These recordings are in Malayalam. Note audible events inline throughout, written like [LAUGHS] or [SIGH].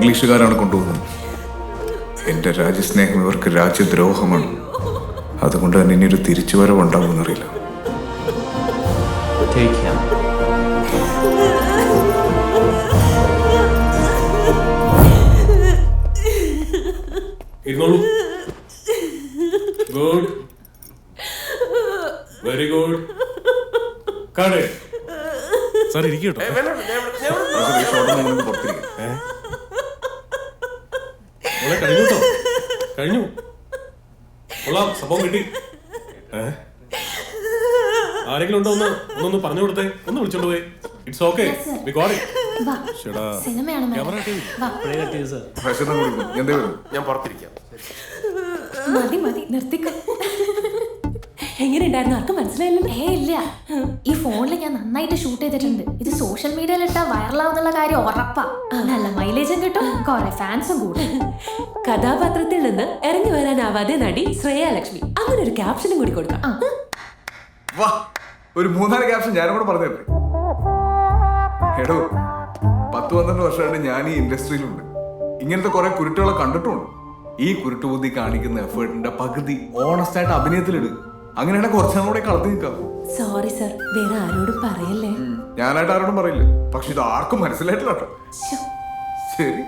ഇംഗ്ലീഷുകാരാണ് കൊണ്ടുപോകുന്നത്. എന്റെ രാജ്യസ്നേഹം ഇവർക്ക് രാജ്യദ്രോഹമാണ്. അതുകൊണ്ട് തന്നെ ഇനി ഒരു തിരിച്ചുവരവ് ഉണ്ടാവുമെന്നറിയില്ല Take good very good sir ഇരിക്കട്ടോ പുറത്തിരിക്കും മോളെ കഴിഞ്ഞു കേട്ടോ കഴിഞ്ഞു കൊള്ളാം സംഭവം കിട്ടി. ഏ? ആരെങ്കിലും ഉണ്ടോ ഒന്ന് ഒന്നൊന്ന് പറഞ്ഞു കൊടുത്തേ. ഒന്ന് വിളിച്ചോണ്ട് പോയി. It's okay we got it ഞാൻ പുറത്തിരിക്കാം. മതി മതി. നിർത്തിക്കോ. എങ്ങനെ ഉണ്ടായിരുന്നു ആർക്കും മനസ്സിലായില്ലല്ലോ. ഏ ഇല്ല. ഈ ഫോണിൽ ഞാൻ നന്നായിട്ട് ഷൂട്ട് ചെയ്തിട്ടുണ്ട്. ഇത് സോഷ്യൽ മീഡിയയിൽ ഇട്ടാ വൈറലാവുന്നുള്ള കാര്യം ഉറപ്പാ. നല്ല മൈലേജും കിട്ടും. കുറെ ഫാൻസും കൂടും. കഥാപാത്രത്തിൽ നിന്ന് ഇറങ്ങി വരാനാവാതെ നടി ശ്രേയ ലക്ഷ്മി. അങ്ങനെ ഒരു ക്യാപ്ഷനും കൂടി കൊടുക്കാം. വാ ഒരു മൂന്നാൽ ക്യാപ്ഷൻ ഞാനും കൂടെ പറഞ്ഞു. എടോ പത്ത് പന്ത്രണ്ട് വർഷമായിട്ട് ഞാൻ ഈ ഇൻഡസ്ട്രിയിലുണ്ട്. ഇങ്ങനത്തെ കുറെ കുരുട്ടുകളെ കണ്ടിട്ടുമുണ്ട്. ഈ കുരുട്ടുബുദ്ധി കാണിക്കുന്ന എഫേർട്ടിന്റെ പകുതി ഓണസ്റ്റ് ആയിട്ട് അഭിനയത്തിലിട്. അങ്ങനെയാണെങ്കിൽ കുറച്ച് കൂടെ കളത്തി നിൽക്കാം സോറി സർ വേറെ ആരോടും പറയല്ലേ. ഞാനായിട്ട് ആരോടും പറയില്ല. പക്ഷെ ഇത് ആർക്കും മനസ്സിലായിട്ടില്ല കേട്ടോ. ശരി.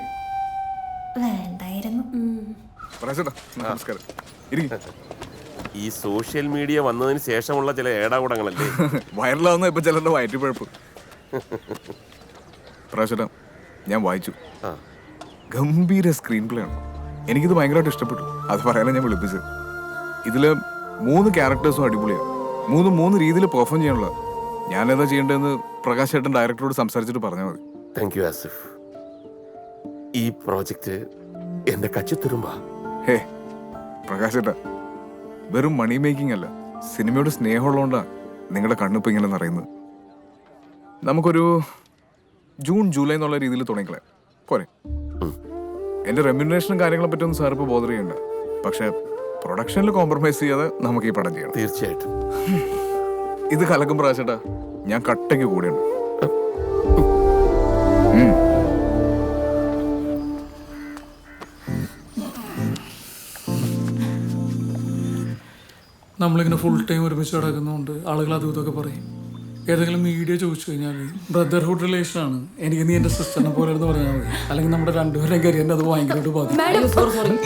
വേണ്ടായിരുന്നു. നമസ്കാരം. ഇരിക്കും. ഈ സോഷ്യൽ മീഡിയ വന്നതിന് ശേഷമുള്ള ചില ഏടാകൂടങ്ങളല്ലേ? [LAUGHS] വൈറലാവുന്ന ഇപ്പൊ ചിലരുടെ വയറ്റിപ്പഴപ്പ് പ്രാവശ്യം ഞാൻ വായിച്ചു. ഗംഭീര സ്ക്രീൻ പ്ലേ ആണ്. എനിക്കിത് ഭയങ്കരമായിട്ട് ഇഷ്ടപ്പെട്ടു. അത് പറയാനാണ് ഞാൻ വിളിപ്പിച്ചത്. ഇതിൽ മൂന്ന് ക്യാരക്ടേഴ്സും അടിപൊളിയാണ് മൂന്ന് മൂന്ന് രീതിയിൽ പെർഫോം ചെയ്യാനുള്ള. ഞാനേതാ ചെയ്യേണ്ടതെന്ന് പ്രകാശ് ചേട്ടൻ ഡയറക്ടറോട് സംസാരിച്ചിട്ട് പറഞ്ഞാൽ മതി. താങ്ക് യു ആസിഫ് ഈ പ്രോജക്റ്റ് എന്റെ കച്ചിത്തുരുമ്പാ ഹേ പ്രകാശ് ചേട്ടാ വെറും മണി മേക്കിംഗ് അല്ല സിനിമയോട് സ്നേഹമുള്ളതുകൊണ്ടാണ് നിങ്ങളുടെ കണ്ണിപ്പ് ഇങ്ങനെ നിറയുന്നത്. നമുക്കൊരു ജൂൺ ജൂലൈ എന്നുള്ള രീതിയിൽ തുടങ്ങിക്കളെ. പോരെ. എന്റെ റെമ്യൂണേഷനും കാര്യങ്ങളെ പറ്റി ഒന്നും സാർ ഇപ്പോൾ ബോധർ ചെയ്യണ്ട. പക്ഷെ പ്രൊഡക്ഷനിൽ കോംപ്രമൈസ് ചെയ്യാതെ നമുക്ക് ഈ പടം ചെയ്യണം. തീർച്ചയായിട്ടും. ഇത് കലക്കും പ്രാവശ്യട്ടാ. ഞാൻ കട്ടയ്ക്ക് കൂടെയുണ്ട്. നമ്മളിങ്ങനെ ഫുൾ ടൈം ഒരുമിച്ച് കിടക്കുന്നതുകൊണ്ട് ആളുകൾ അതും ഇതൊക്കെ പറയും. ഏതെങ്കിലും മീഡിയ ചോദിച്ചു കഴിഞ്ഞാൽ ബ്രദർഹുഡ് റിലേഷൻ ആണ്. എനിക്ക് നീ എന്റെ സിസ്റ്ററിനെ പോലെ എന്ന് പറഞ്ഞാൽ മതി. അല്ലെങ്കിൽ നമ്മുടെ രണ്ടുപേരുടെയും കരിയറിന്റെ അത് ഭയങ്കരമായിട്ട് ബാധിക്കും. Sorry sorry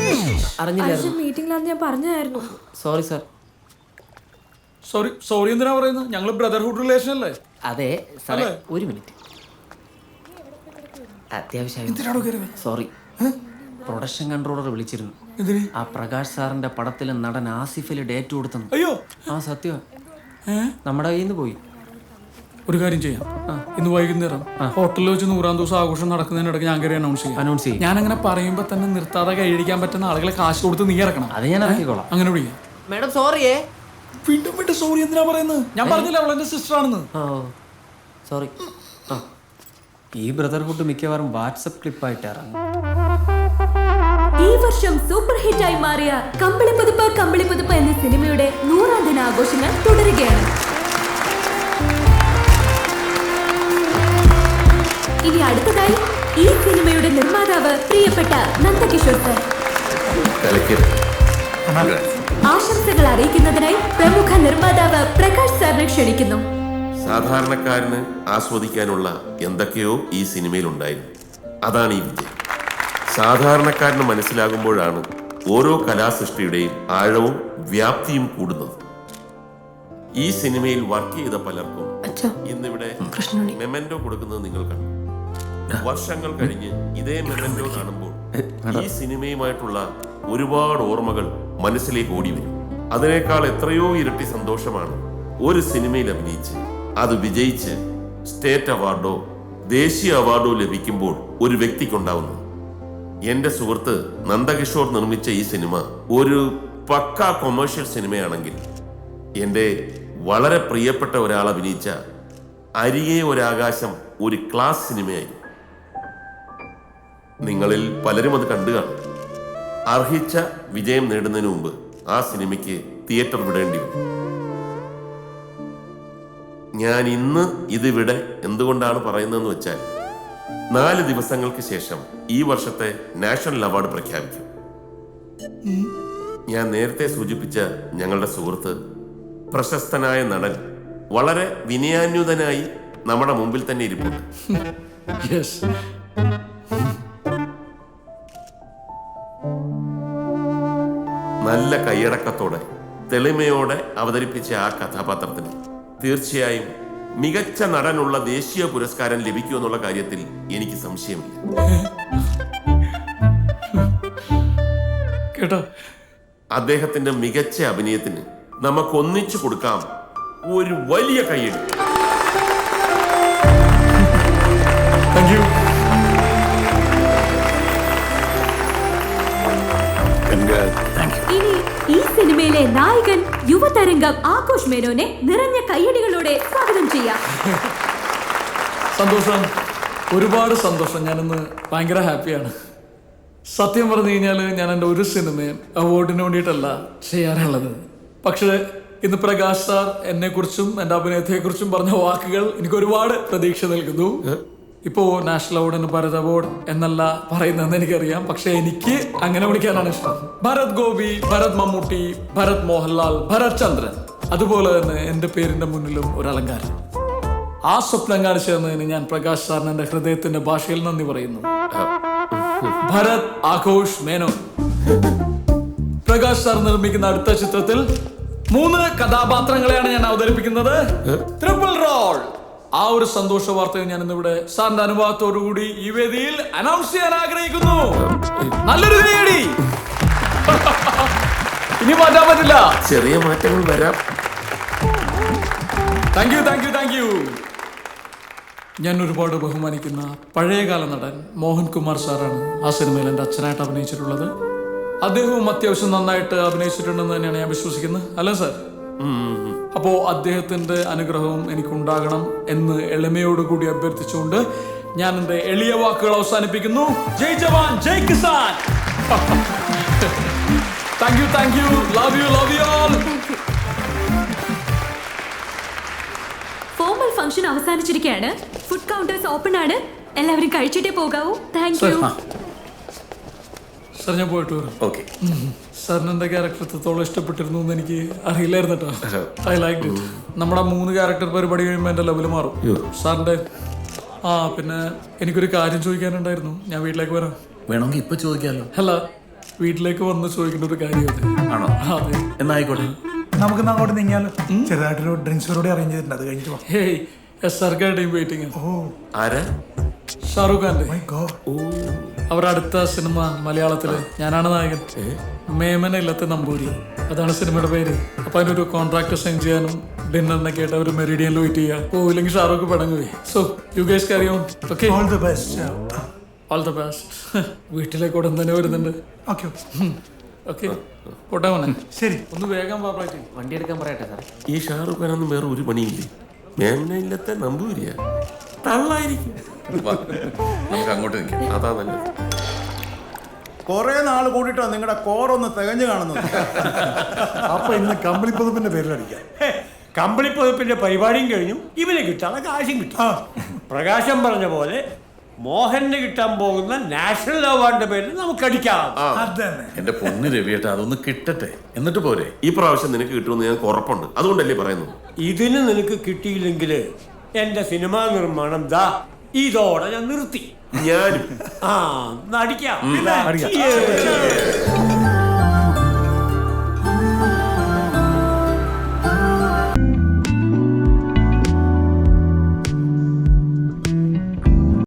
അറിഞ്ഞില്ലായിരുന്നു. മീറ്റിംഗിലാണ് ഞാൻ പറഞ്ഞായിരുന്നു. സോറി സർ സോറി സോറി എന്തിനാ പറയുന്നത്? ഞങ്ങൾ ബ്രദർഹുഡ് റിലേഷൻ അല്ലേ? അതെ സാറേ ഒരു മിനിറ്റ് അത്യാവശ്യം സോറി പ്രൊഡക്ഷൻ കൺട്രോളർ വിളിച്ചിരുന്നു. ആ പ്രകാശ് സാറിന്റെ പടത്തിലെ നടൻ ആസിഫിൽ ഡേറ്റ് കൊടുത്തു അയ്യോ. ആ സത്യം. നമ്മുടെ കയ്യിൽ നിന്ന് പോയി. ഒരു കാര്യം ചെയ്യാം. ഇന്ന് വൈകുന്നേരം ഹോട്ടലിൽ വെച്ച് നൂറാം ദിവസം ആഘോഷം നടക്കുന്നതിനിടയ്ക്ക് ഞാൻ കയറി അനൗൺസ് ചെയ്യാം. അനൗൺസ് ചെയ്യും. ഞാൻ അങ്ങനെ പറയുമ്പോ തന്നെ നിർത്താതെ കൈയടിക്കാൻ പറ്റുന്ന ആളുകളെ കാശ് കൊടുത്ത് നീ ഇറക്കണം. അത് ഞാൻ ഇറക്കിക്കോളാം. അങ്ങനെ വിളിക്കാം. മാഡം സോറിയേ വീണ്ടും വീണ്ടും സോറി എന്തിനാ പറയുന്നത്? ഞാൻ പറഞ്ഞില്ല അവൾ എന്റെ സിസ്റ്റർ ആണെന്ന്? സോറി ഈ ബ്രദർഹുഡ് മിക്കവാറും വാട്സപ്പ് ക്ലിപ്പായിട്ട് ഇറങ്ങും. ഈ വർഷം സൂപ്പർ ഹിറ്റായി മാറിയ കമ്പിളി പുതുപ്പ് കമ്പിളി പുതുപ്പ് എന്ന സിനിമയുടെ നൂറാം ദിനാഘോഷങ്ങൾ തുടരുകയാണ്. ഇനി അടുത്തതായി ഈ സിനിമയുടെ നിർമ്മാതാവ് പ്രിയപ്പെട്ട നന്ദകിഷോർ സർ. ആശംസകൾ അറിയിക്കുന്നതിനായി പ്രമുഖ നിർമ്മാതാവ് പ്രകാശ് സാറിനെ ക്ഷണിക്കുന്നു. സാധാരണക്കാരന് ആസ്വദിക്കാനുള്ള എന്തൊക്കെയോ ഈ സിനിമയിൽ ഉണ്ടായിരുന്നു അതാണ് ഈ വിജയം. സാധാരണക്കാരന് മനസ്സിലാകുമ്പോഴാണ് ഓരോ കലാസൃഷ്ടിയുടെയും ആഴവും വ്യാപ്തിയും കൂടുന്നത്. ഈ സിനിമയിൽ വർക്ക് ചെയ്ത പലർക്കും ഇന്നിവിടെ മെമെന്റോ കൊടുക്കുന്നത് നിങ്ങൾ കണ്ടു. വർഷങ്ങൾ കഴിഞ്ഞ് ഇതേ മെമന്റോ കാണുമ്പോൾ ഈ സിനിമയുമായിട്ടുള്ള ഒരുപാട് ഓർമ്മകൾ മനസ്സിലേക്ക് ഓടി വരും. അതിനേക്കാൾ എത്രയോ ഇരട്ടി സന്തോഷമാണ് ഒരു സിനിമയിൽ അഭിനയിച്ച് അത് വിജയിച്ച് സ്റ്റേറ്റ് അവാർഡോ ദേശീയ അവാർഡോ ലഭിക്കുമ്പോൾ ഒരു വ്യക്തിക്കുണ്ടാവുന്നു എന്റെ സുഹൃത്ത് നന്ദകിഷോർ നിർമ്മിച്ച ഈ സിനിമ ഒരു പക്ക കൊമേഴ്ഷ്യൽ സിനിമയാണെങ്കിൽ എന്റെ വളരെ പ്രിയപ്പെട്ട ഒരാൾ അഭിനയിച്ച അരികെ ഒരാകാശം ഒരു ക്ലാസ് സിനിമയായി നിങ്ങളിൽ പലരും അത് കണ്ടു കാണും. അർഹിച്ച വിജയം നേടുന്നതിന് മുമ്പ് ആ സിനിമയ്ക്ക് തിയേറ്റർ വിടേണ്ടി വരും ഞാൻ ഇന്ന് ഇതിവിടെ എന്തുകൊണ്ടാണ് പറയുന്നതെന്ന് വെച്ചാൽ നാല് ദിവസങ്ങൾക്ക് ശേഷം ഈ വർഷത്തെ നാഷണൽ അവാർഡ് പ്രഖ്യാപിക്കും. ഞാൻ നേരത്തെ സൂചിപ്പിച്ച ഞങ്ങളുടെ സുഹൃത്ത് പ്രശസ്തനായ നടൻ വളരെ വിനയാന്യുതനായി നമ്മുടെ മുമ്പിൽ തന്നെ ഇരിപ്പുണ്ട്. [LAUGHS] നല്ല കൈയടക്കത്തോടെ തെളിമയോടെ അവതരിപ്പിച്ച ആ കഥാപാത്രത്തിന് തീർച്ചയായും മികച്ച നടനുള്ള ദേശീയ പുരസ്കാരം ലഭിക്കുമെന്നുള്ള കാര്യത്തിൽ എനിക്ക് സംശയമില്ല. കേട്ടോ? അദ്ദേഹത്തിന്റെ മികച്ച അഭിനയത്തിന് നമുക്ക് ഒന്നിച്ചു കൊടുക്കാം ഒരു വലിയ കൈയടി താങ്ക് യു സിനിമയിലെ നായകൻ യുവതരംഗം ആഘോഷ് മേനോനെ നിറഞ്ഞ കയ്യടികളോടെ സ്വാഗതം ചെയ്യാം. സന്തോഷം. ഒരുപാട് സന്തോഷം. ഞാനിന്ന് ഭയങ്കര ഹാപ്പിയാണ്. സത്യം പറഞ്ഞു കഴിഞ്ഞാൽ ഞാൻ എന്റെ ഒരു സിനിമയും അവാർഡിന് വേണ്ടിയിട്ടല്ല ചെയ്യാറുള്ളത്. പക്ഷേ ഇന്ന് പ്രകാശ് സാർ എന്നെക്കുറിച്ചും എന്റെ അഭിനയത്തെക്കുറിച്ചും പറഞ്ഞ വാക്കുകൾ എനിക്ക് ഒരുപാട് പ്രതീക്ഷ നൽകുന്നു. ഇപ്പോ നാഷണൽ അവാർഡ് ഭരത് അവാർഡ് എന്നല്ല പറയുന്നതെന്ന് എനിക്കറിയാം. പക്ഷെ എനിക്ക് അങ്ങനെ വിളിക്കാനാണ് ഇഷ്ടം. ഭരത് ഗോപി ഭരത് മമ്മൂട്ടി ഭരത് മോഹൻലാൽ ഭരത് ചന്ദ്രൻ. അതുപോലെ തന്നെ എന്റെ പേരിന്റെ മുന്നിലും ഒരു അലങ്കാരം. ആ സ്വപ്നം കാണിച്ചു തന്നതിന് ഞാൻ പ്രകാശ് സാറിന് എന്റെ ഹൃദയത്തിന്റെ ഭാഷയിൽ നന്ദി പറയുന്നു. ഭരത് ആഘോഷ് മേനോ പ്രകാശ് സാർ നിർമ്മിക്കുന്ന അടുത്ത ചിത്രത്തിൽ മൂന്ന് കഥാപാത്രങ്ങളെയാണ് ഞാൻ അവതരിപ്പിക്കുന്നത്. ട്രിപ്പിൾ റോൾ ആ ഒരു സന്തോഷ വാർത്ത ഞാൻ ഇന്നിവിടെ സാറിന്റെ അനുഭവത്തോടു കൂടി ഈ വേദിയിൽ അനൗൺസ് ചെയ്യാൻ ആഗ്രഹിക്കുന്നു. നല്ലൊരു കൈയടി [LAUGHS] ഇനി മാറ്റാൻ പറ്റില്ല. ചെറിയ മാറ്റങ്ങൾ വരാം. Thank you thank you thank you ഞാൻ ഒരുപാട് ബഹുമാനിക്കുന്ന പഴയകാല നടൻ മോഹൻകുമാർ സാറാണ് ആ സിനിമയിൽ എന്റെ അച്ഛനായിട്ട് അഭിനയിച്ചിട്ടുള്ളത്. അദ്ദേഹവും അത്യാവശ്യം നന്നായിട്ട് അഭിനയിച്ചിട്ടുണ്ടെന്ന് തന്നെയാണ് ഞാൻ വിശ്വസിക്കുന്നത്. അല്ലേ സാർ? അപ്പോ അദ്ദേഹത്തിന്റെ അനുഗ്രഹവും എനിക്കുണ്ടാകണം എന്ന് എളിമയോടുകൂടി അഭ്യർത്ഥിച്ചുകൊണ്ട് ഞാൻ എന്റെ എളിയ വാക്കുകൾ അവസാനിപ്പിക്കുന്നു. ജയ് ജവാൻ ജയ് Kisan. Thank you thank you love you love you all formal function അവസാനിച്ചിരിക്കുകയാണ്. Food counters open ആണ്. എല്ലാവരും കഴിച്ചിട്ടേ പോകാവൂ. താങ്ക് യു സാർ ഞാൻ പോയിട്ട് വരാം. ഓക്കെ സാറിന് എന്റെ ക്യാരക്ടർ എത്രത്തോളം ഇഷ്ടപ്പെട്ടിരുന്നു എന്ന് എനിക്ക് അറിയില്ലായിരുന്നു കേട്ടോ. ഐ ലൈക്ക് ഇറ്റ് നമ്മുടെ മൂന്ന് ക്യാരക്ടർ പരിപാടി കഴിയുമ്പോൾ എന്റെ ലെവൽ മാറും. സാറിന്റെ ആ പിന്നെ എനിക്കൊരു കാര്യം ചോദിക്കാനുണ്ടായിരുന്നു. ഞാൻ വീട്ടിലേക്ക് വരാം. വേണമെങ്കിൽ ഇപ്പൊ ചോദിക്കാമല്ലോ അല്ല വീട്ടിലേക്ക് വന്ന് ചോദിക്കേണ്ട ഒരു കാര്യമാണ് ആണോ? അതെ. എന്നായിക്കോട്ടെ നമുക്ക് അങ്ങോട്ട് നീങ്ങിയാലോ? ചെറുതായിട്ടൊരു ഡ്രിങ്ക്സ് കൂടി അറേഞ്ച് ചെയ്തിട്ടുണ്ട്. അത് കഴിഞ്ഞിട്ട് hey S R team waiting oh ആരാ? ഷാറൂഖ് ഖാന്റെ മൈ ഗോഡ് അവരുടെ അടുത്ത സിനിമ മലയാളത്തിൽ. ഞാനാണ് നായകൻ. മേമന ഇല്ലത്തെ നമ്പൂരി. അതാണ് സിനിമയുടെ പേര്. അപ്പൊ അതിനൊരു കോൺട്രാക്ട് സൈൻ ചെയ്യാനും ഡിന്നറിനൊക്കെ ആയിട്ട് അവർ മെറിഡിയനിൽ വെയിറ്റ് ചെയ്യുക ഓ ഇല്ലെങ്കിൽ Shahrukh പടങ്ങുകയെ so you guys carry on okay all the best all the best വീട്ടിലേക്ക് ഉടൻ തന്നെ വരുന്നുണ്ട്. ഓക്കെ ഓക്കെ പോട്ടെ മോനെ. ശരി. ഒന്ന് വേഗം വണ്ടി എടുക്കാൻ പറയട്ടെ സാർ ഈ ഷാറുഖ് ഖാനൊന്നും വേറെ ഒരു പണിയില്ലേ? മേമനയില്ലത്തെ നമ്പൂരിയ തള്ളായിരിക്കും. നമുക്ക് അങ്ങോട്ട് നിൽക്കാം. അതാ നല്ലത്. കുറെ നാൾ കൂടിയിട്ടാ നിങ്ങളുടെ കോറൊന്ന് തികഞ്ഞു കാണുന്നത്. അപ്പൊ ഇന്ന് കമ്പിളിപ്പതിപ്പിന്റെ പേരിലടിക്കാം കമ്പിളിപ്പതിപ്പിന്റെ പരിപാടിയും കഴിഞ്ഞു. ഇവന് കിട്ടാനുള്ള കാശും കിട്ടും. പ്രകാശം പറഞ്ഞ പോലെ മോഹന് കിട്ടാൻ പോകുന്ന നാഷണൽ അവാർഡിന്റെ പേരിൽ നമുക്ക് അടിക്കാം എന്റെ പൊന്ന് രവിയേട്ട അതൊന്ന് കിട്ടട്ടെ. എന്നിട്ട് പോരെ. ഈ പ്രാവശ്യം നിനക്ക് കിട്ടുമെന്ന് ഞാൻ ഉറപ്പുണ്ട്. അതുകൊണ്ടല്ലേ പറയുന്നത്? ഇതിന് നിനക്ക് കിട്ടിയില്ലെങ്കിൽ എന്റെ സിനിമാ നിർമ്മാണം ദാ ഇതോടെ ഞാൻ നിർത്തി. ഞാനും. ആ നടിക്കാം.